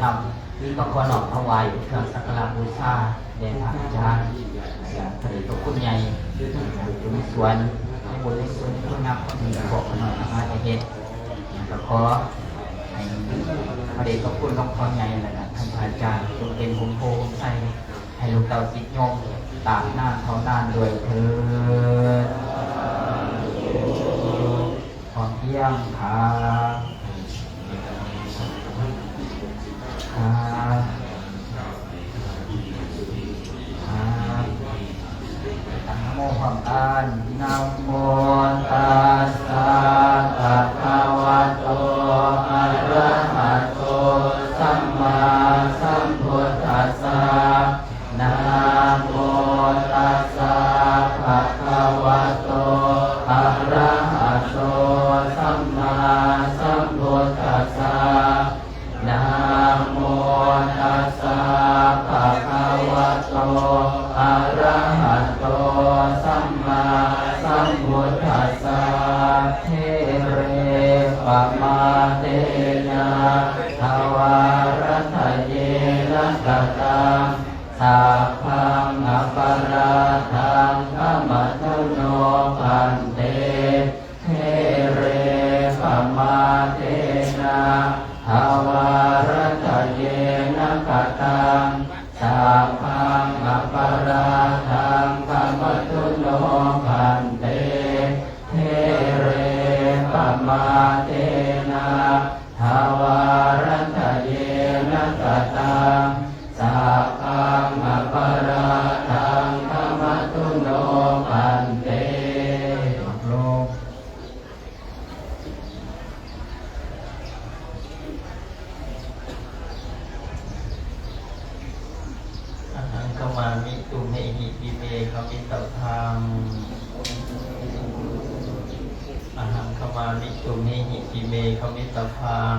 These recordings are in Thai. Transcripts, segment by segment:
ทำที่ก็ขอนอบถวายเครื่องสักการะบูชาแด่พระอาจารย์พระเดชพระคุณใหญ่อยู่ในสวนในบนในสวนในคุณงามความดีบอกหน่อยมาจะเห็นก็ให้พระเดชพระคุณหลวงพ่อใหญ่และท่านอาจารย์จงเป็นภูมิโพภูมิใจให้ลูกเต่าจิตโยมตามหน้าเท่านานด้วยเถิดขอเที่ยงครั โมหังอมกันนะโมตัสสะ งขมัตโนปัน อหารขมามิตุเมหิปิเมขมิตทางอาหารขมามิตุเมหิปิเมขมิตพัง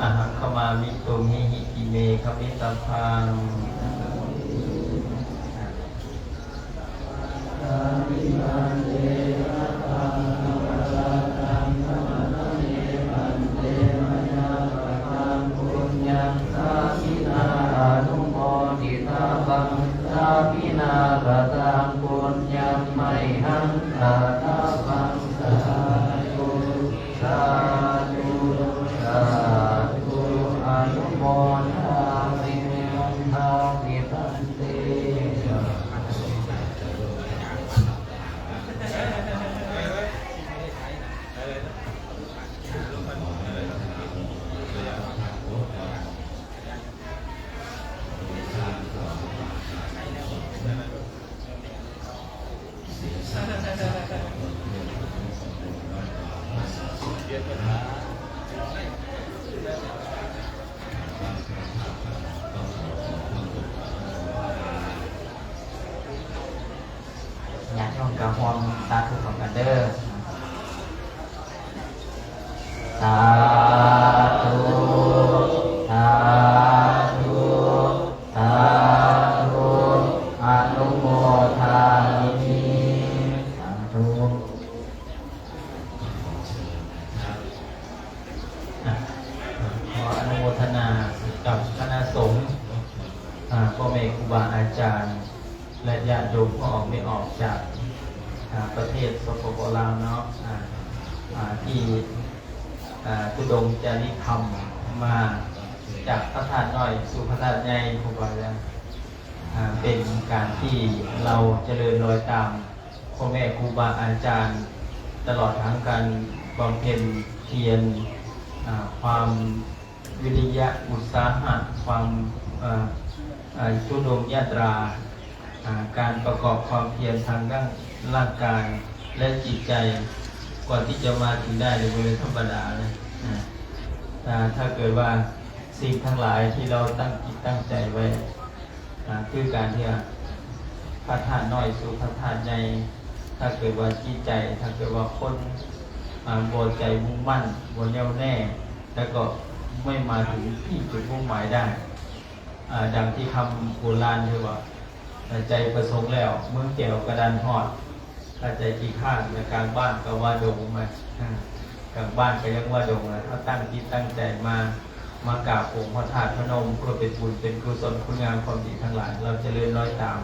อาหารขมามิตุเมหิปิเมขมิตพังปุ ธุของกันเด้อสาธุสาธุสาธุอนุโมทามิสาธุอะขออนุโมทนากับคณะสงฆ์อ่าพ่อแม่ครูบาอาจารย์ และญาติโยมก็ออกไม่อกจากอ่า ประเทศสปปลาวเนาะที่อ่าทุดงจาริธรรมมาจากพระธาตุน้อยสู่พระธาตุใหญ่ครูบาอาจารย์อ่าเป็นการที่เราเจริญรอยตามพ่อแม่ครูบาอาจารย์ ตลอดทั้งการบำเพ็ญเพียรความวิริยะอุตสาหะความชุดงยาตรา การประกอบความเพียรทางด้าน ร่างกายและจิตใจก่อนที่จะมาถึงได้ในบริเวณธรรมดาเลยอ่าอ่ถ้าเกิดว่าสิ่งทั้งหลายที่เราตั้งจิตตั้งใจไว้อ่าคือการที่ว่าพระธาตุน้อยสู่พระธาตุใหญ่ถ้าเกิดว่าจิตใจ ถ้าเกิดว่าคนอ่าบใจมุ่งมั่นบนแน่วแน่ แล้วก็ไม่มาถึงที่จุดมุ่งหมายได้ดังที่คำโบราณที่ว่า ใจประสงค์แล้ว เมืองแก้วกระดานหอด ถ้าใจขี้ข้างในกลางบ้านก็ว่าดงมากลางบ้านก็ยังว่าดงนะถ้าตั้งจิตตั้งใจมามากราบองค์พระธาตุพนมเพื่อเป็นบุญเป็นกุศลคุณงามความดีทั้งหลาย เราจะเลื่อนร้อยตาม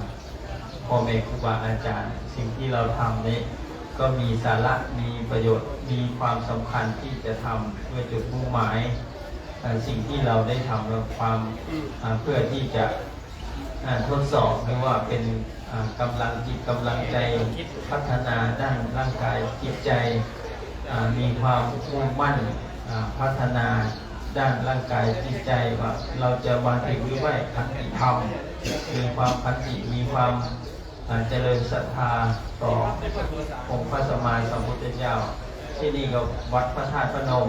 พ่อแม่ครูบาอาจารย์ สิ่งที่เราทำนี้ก็มีสาระมีประโยชน์มีความสำคัญที่จะทำเพื่อจุดมุ่งหมายเอ่สิ่งที่เราได้ทำเราความเพื่อที่จะทดสอบหรือว่าเป็น กำลังจิตกำลังใจพัฒนาด้านร่างกายจิตใจมีความมุ่งมั่นพัฒนาด้านร่างกายจิตใจว่าเราจะมาถึงหรือไม่ขันติธรรมมีความขันติมีความเจริญศรัทธาต่อองค์พระสมมาสัมพุทธเจ้า ที่นี่ก็วัดพระธาตุพนม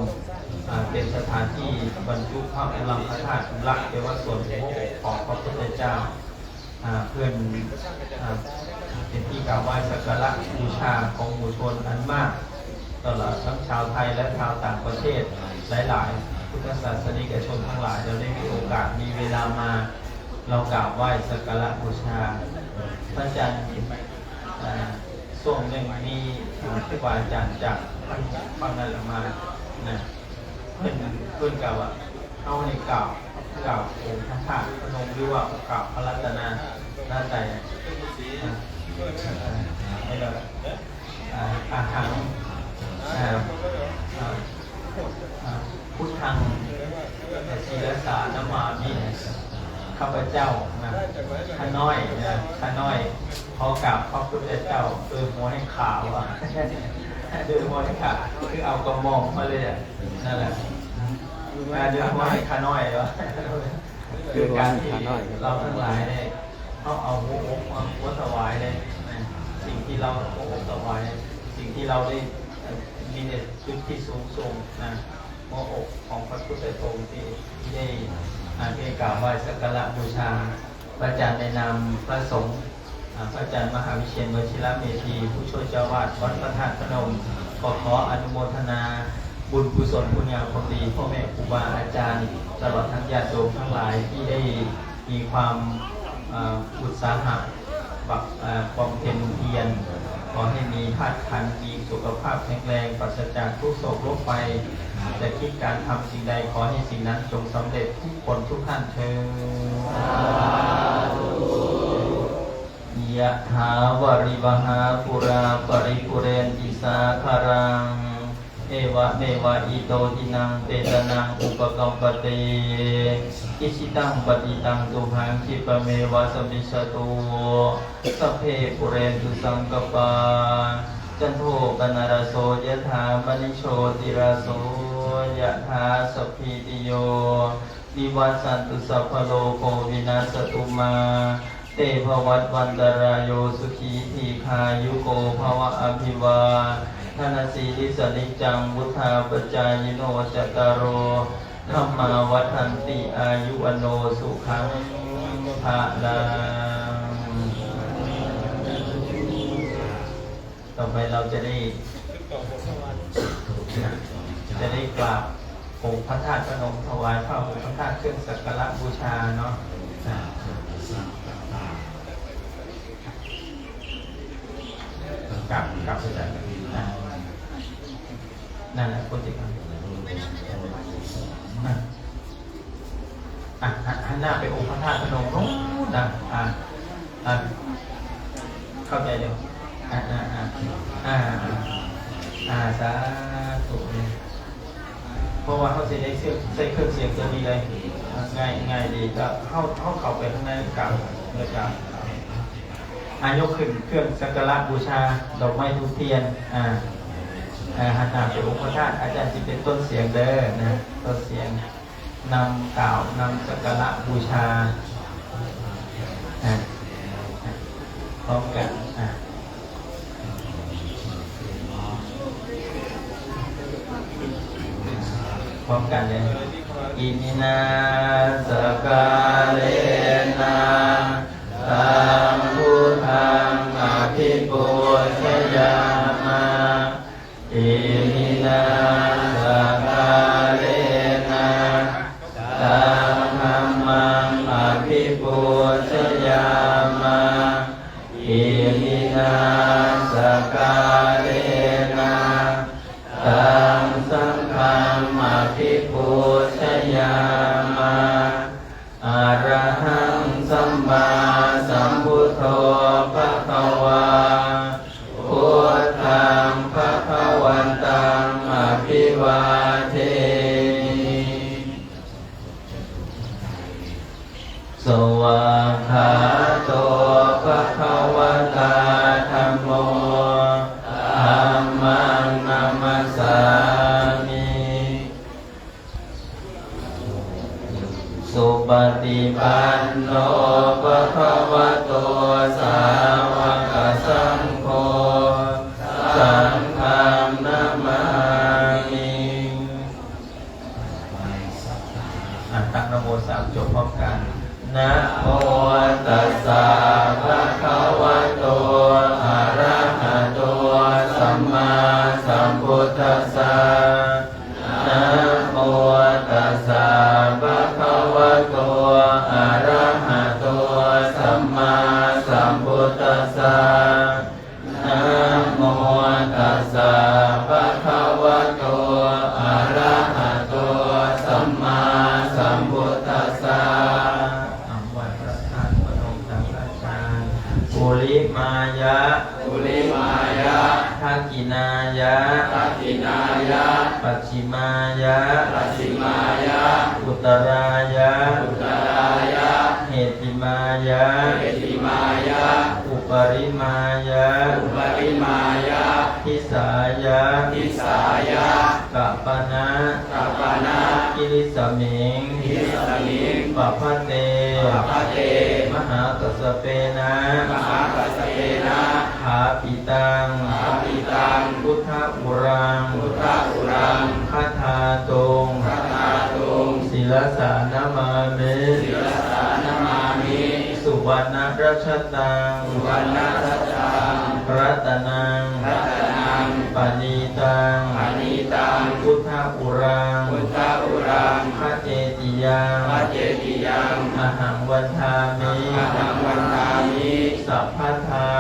เป็นสถานที่บรรจุพระอลังพระธาตุลักษณ์เรียกว่าส่วนหัวอกของพระพุทธเจ้า เพื่อนเป็นที่กราบไหว้สักการะบูชาของหมู่ชนอันมาก ตลอดทั้งชาวไทยและชาวต่างประเทศหลาย ๆ พุทธศาสนิกชนทั้งหลายเราได้มีโอกาสมีเวลามา เรากราบไหว้สักการะบูชา พระอาจารย์อ่าส่วนหนึ่งมีอ่าครูบาอาจารย์จากฟังนั่นละมานะเป็นเพื่อนกับว่า เอาในกล่าวกล่าวองค์พระธาตุพนมหรือว่ากล่าวพระรัตนาหน้านใจอาให้เราอ่าหารอ่าอ่าอ่าพุทธังศีลสารนมามิข้าพเจ้านะข้าน้อยนะข้าน้อยพอกราบพระพุทธเจ้าเดินหัวให้ขาวอะเดินหัวให้ขาวคือเอากระหมองมาเลยอะนั่นแหละ อ่าเดินหัวให้ข้าน้อยวะคือการที่เราทั้งหลายเนี่ยเขาเอาหัวอกมาหัวถวายเลยนะสิ่งที่เราหัวอกถวายสิ่งที่เราได้มีในจุดที่สูงส่งนะหัวอกของพระพุทธองค์ที่ที่ได้อาเกกล่าวไหว้สักการะบูชา พระอาจารย์ในนามพระสงฆ์อ่าพระอาจารย์มหาวิเชียรวชิระเมธีผู้ช่วยเจ้าวาดวัดพระธาตุพนมขอขออนุโมทนา บุญกุศลคุณงามความดีพ่อแม่ครูบาอาจารย์ตลอดทั้งญาติโยมทั้งหลายที่ได้มีความอุตสาหะบักอ่าความเพียรเพียรขอให้มีธาตุขันธ์มีสุขภาพแข็งแรงปราศจากทุกโศกโรคภัยจะคิดการทำสิ่งใดขอให้สิ่งนั้นจงสำเร็จทุกคนทุกท่านเชิญยะถาวาริวหาปุราปริปุเรนติสาคารัง เอวะเมวะอิโตทินังเปตนังอุปกัมปเตอิชิตังปฏิตังตุหังคิปเมวะสมิชตุสัพเพปุเรนตุสังกปาจันโทปนารโสยถามณิโชติราโสยถาสพพิติโยวิวัสสันตุสัพพโลโกวินาสตุมาเตภวัตวันตรายโยสุขีทีคายุโกภวะอภิวา นาสีลิสนิจังวุธาปจายโนจตารโรธรรมาวัฏันติอายุวโนสุขังภาลังต่อไปเราจะได้จะได้กราบองค์พระธาตุพนมถวายพระองค์พระธาตุเครื่องสักการะบูชาเนาะกลับกลับไปจาก นั่นแหละคนที่ทำอะอะหันหน้าไปองค์พระธาตุพนมนู้นนะอะอะเข้าใจเดี๋ยวอะอะอะอะอะสาธุเลยเพราะว่าเขาจะได้เสียงใส่เครื่องเสียงตัวนี้เลยง่ายง่ายดีก็เข้าเข้าเข้าไปข้างในกลับเลยกับอายกขึ้นเครื่องสักการะบูชาดอกไม้ทูบเทียน อ่าอ่า หันหน้าไปองค์พระธาตุอาจารย์จะเป็นต้นเสียงเด้อนะต้นเสียงนำกล่าวนำสักการะบูชาพร้อมกันพร้อมกันเลยอิมินาสกา เทสวา มมา เอติมายะ อุปริมายะ อุปริมายะทิสายะทิสายะกัปปนะกัปปะนะกิริสมิงทิสมิงปัพพะเตปัพพะเต มหากัสสเปนะมหากัสสเปนะขาปิตังอาปิตัง พุทธอุรังพุทธอุรังคาธาตงพัฒนาตุงศิลสานามา ชตังสุวรรณทัตังรัตนังรัตนังปณีตังปณิตังพุทธอุรังพุทธอุรังพระเจติยังพระเจติยังอหังวันทามิอาหังวันทามิสัพพทา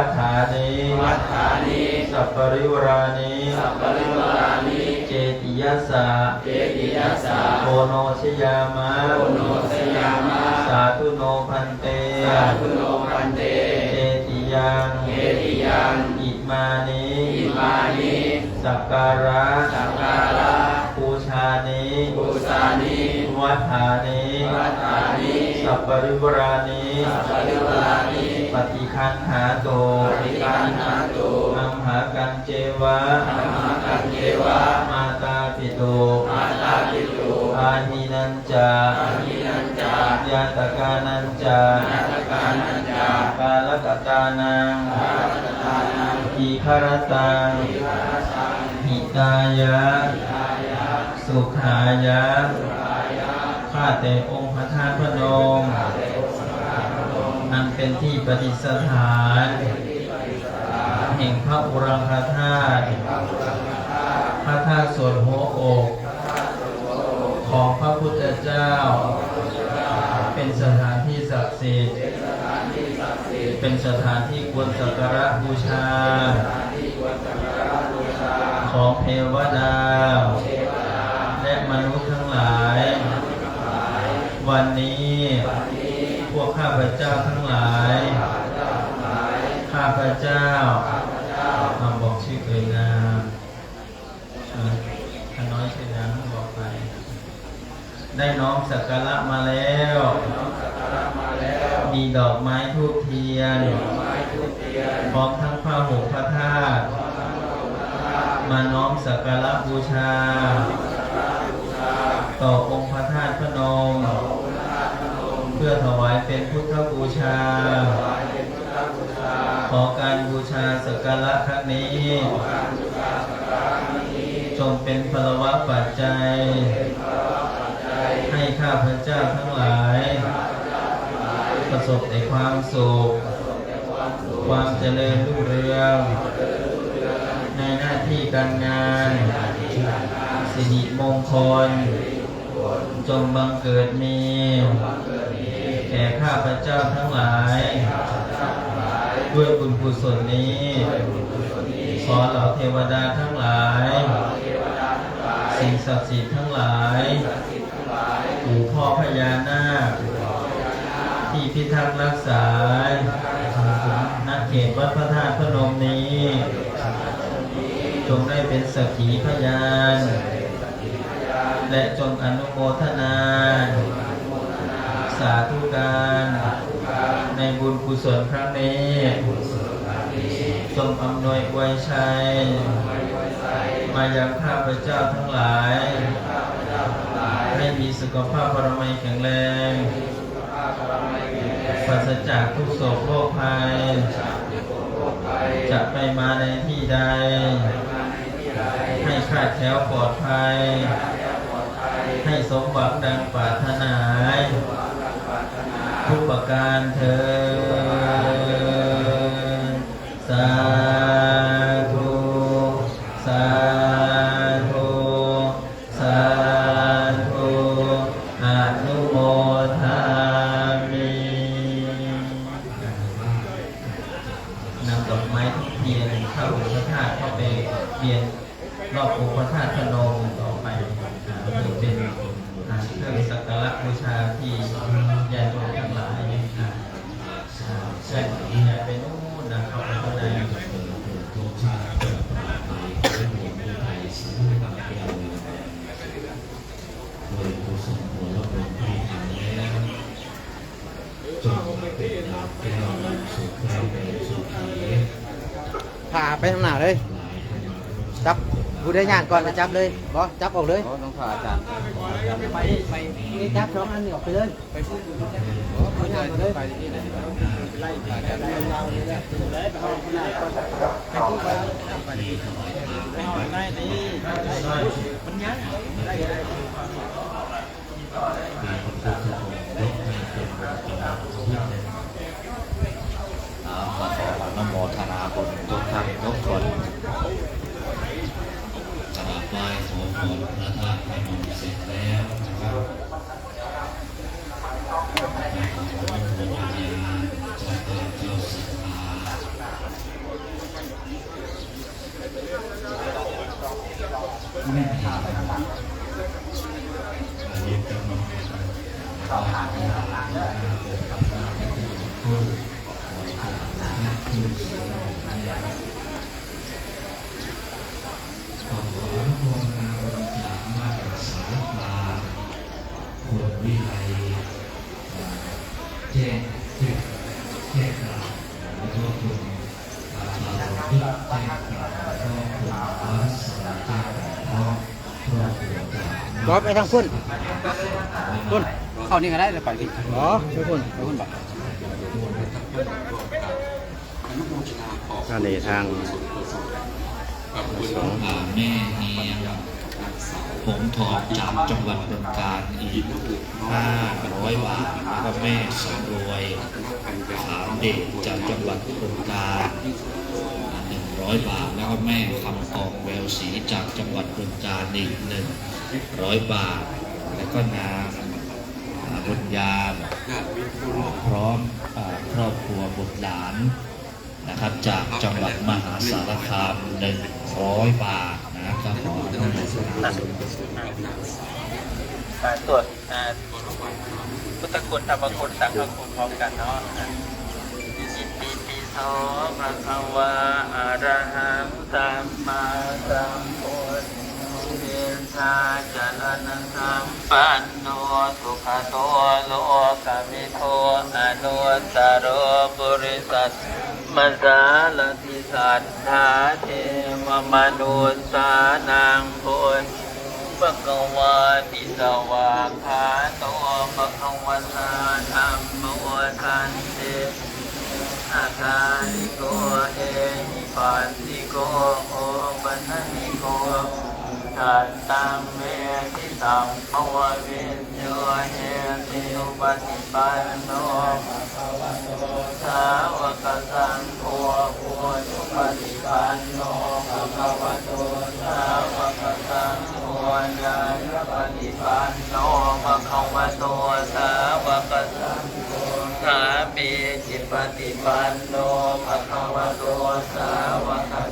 วัฏฐานิวัฏฐานิสัพปริวรานิสัพปริวารานิเจติยัสสะเจติยัสสะโอโนชยามะโอโนสยามะสาธุโนพันเตสาธุโนพันเตเจติยังเจติยังอิมานิอิมานิสักการะสักการะปูชานิปุสานิวัฏฐานิวัฏฐานิสัพปริวรานิสัพปริวารานิ ปฏิคันหาโตปฏิการหาตุอัมหากันเจวะธรรมกันเทวะ มาตาปิโตมาตาปิตุอาหินันจาอาหินันจายาตกานันจานาตกานันจากาลกตานังอารัตตานังทีคารตังอิวาสังหิตายะทายะสุขายะทายะข้าแต่องค์พระธาตุพนม อันเป็นที่ปฏิสถาน แห่งพระอุรังคธาตุพระธาตุส่วนหัวอก ของพระพุทธเจ้า เป็นสถานที่ศักดิ์สิทธิ์ เป็นสถานที่ควรสักการะบูชา ของเทวดา และมนุษย์ทั้งหลาย วันนี้ พเจ้าทั้งหลาย ข้าพเจ้ามาบอกชื่อเอ่ยนามอะถ้าน้อยชื่อนาบอกไป ได้น้อมสักการะมาแล้ว มีดอกไม้ทูบเทียน พร้อมทั้งผ้าห่มพระธาตุ มาน้อมสักการะบูชา ต่อองค์พระ พื่อถวายเป็นพุทธบูชา ขอการบูชาสักการะครั้งนี้จงเป็นพลวะปัจจัย ให้ข้าพเจ้าทั้งหลาย ประสบแต่ความสุข ความเจริญรุ่งเรือง ในหน้าที่การงาน สิริมงคล จงบังเกิดมีแก่ข้าพเจ้าทั้งหลาย ด้วยบุญกุศลนี้ขอเหล่าเทวดาทั้งหลาย สิ่งศักดิ์สิทธิ์ทั้งหลายปู่พ่อพญานาคที่พิพิทักษ์รักษาณเขตวัดพระธาตุพนมนี้ จงได้เป็นสักขีพยาน และจงอนุโมทนา สาธุการในบุญกุศลครั้งนี้จงอำนวยอวยชัย มายังข้าพเจ้าทั้งหลาย ให้มีสุขภาพปรมัยแข็งแรงปราศจากทุกโศกโรคภัย จะไปมาในที่ใด ให้คลาดแคล้วปลอดภัย ให้สมหวังดังปรารถนา ทุกประการเธอสาธุสาธุสาธุอนุโมทามินำดอกไม้ทุกเทียนเข้าพระธาตุเข้าไปเวียน รอบองค์พระธาตุพนมต่อไปเพื่อเป็นเครื่องสักการะบูชาที่ญาติโยมทั้งหลายอ่าอ่าใช่อย่าไปนู่นนะเข้าไปข้างในโดยผู้ทรงหัวและบนที่หายแล้วจงเป็นดาวแก้วสุขเราเป็นสุขีพาไปทางหน้าเลยจับ ผู้ได้ยากก่อนไปจับเลยบอจับออกเลยต้องพาอาจารย์ไปไปนี่จับสองอันนี้ออกไปเลยไปพูดผู้ยากก่อนเลยไปที่ไหนไล่อาจารย์ไม่หอยง่ายดีมันยังมีพระพุทธองค์ยกให้เป็นบรรดาผู้ที่หนึ่งอ่าขอขออนุโมทนาบุญทุกท่านทุกคนกราบ ไหว้ขอพรพระธาตุพนมเสร็จแล้วนะครับขอพรดวงวิญาณจงเกิดเจ้าศรัทธาไม่ถามอันนี้ก็มองต่อหาที่หลังนะเกิดกับเราผู้ผู้เสียขอขออนุโมทนาบุญจากมาตรสารตาคนวิไลแจ้งแจ้งแจ้งกล่าวแล้วก็คุณอาชาลพิษแจ้งกล่าวแล้วก็คุณอาสาแจ้งกล่าวเพราะครอบครัวจาก บอไปทางพุ่นพุ่นเข้านี่ก็ได้เลยไปดิอ๋อไปพุ่นไปพุ่นบ่อันนี้ทางสองอ่าแม่เนียมผงทองจากจังหวัดบึงกาฬอีกห้าร้อยบาทแล้วก็แม่สำรวยขามเดชจากจังหวัดบึงกาฬ ร้อยบาท แล้วก็แม่คำออกแววศรีจากจังหวัดบึงกาฬอีกหนึ่งร้อยบาท แล้วก็นางบุญญาพร้อมครอบครัวบุตรหลานนะครับจากจังหวัดมหาสารคามหนึ่งร้อยบาทนะครับขออนุโมทนาการตรวจอ่าพุทธคุณธรรมคุณสังฆคุณพร้อมกันเนาะ โสภะคะวะอะระหังสัมมาสัมพุทธเดชาจรณะสัมปันโนสุขโตโลกมิโทอนุตตรโรบุริสัตมสาลติสัทธาเทวมนุสสานังพุทธปะกวาติสวาคาโตปะกวตาธรรมโมทัน อาคาลิโกเอหิปัสสิโกโอปันนิโกทัตตังเมทิสังภวเวิญโยเฮติอุปติปันโนสาวกสังโฆปุถุปฏิปันโนภะคะวะโตสาวกสังโฆญาณปฏิปันโนภะคะวะโตสาวกสังโฆส ปฏิปันโนภะคะวะโตสาวก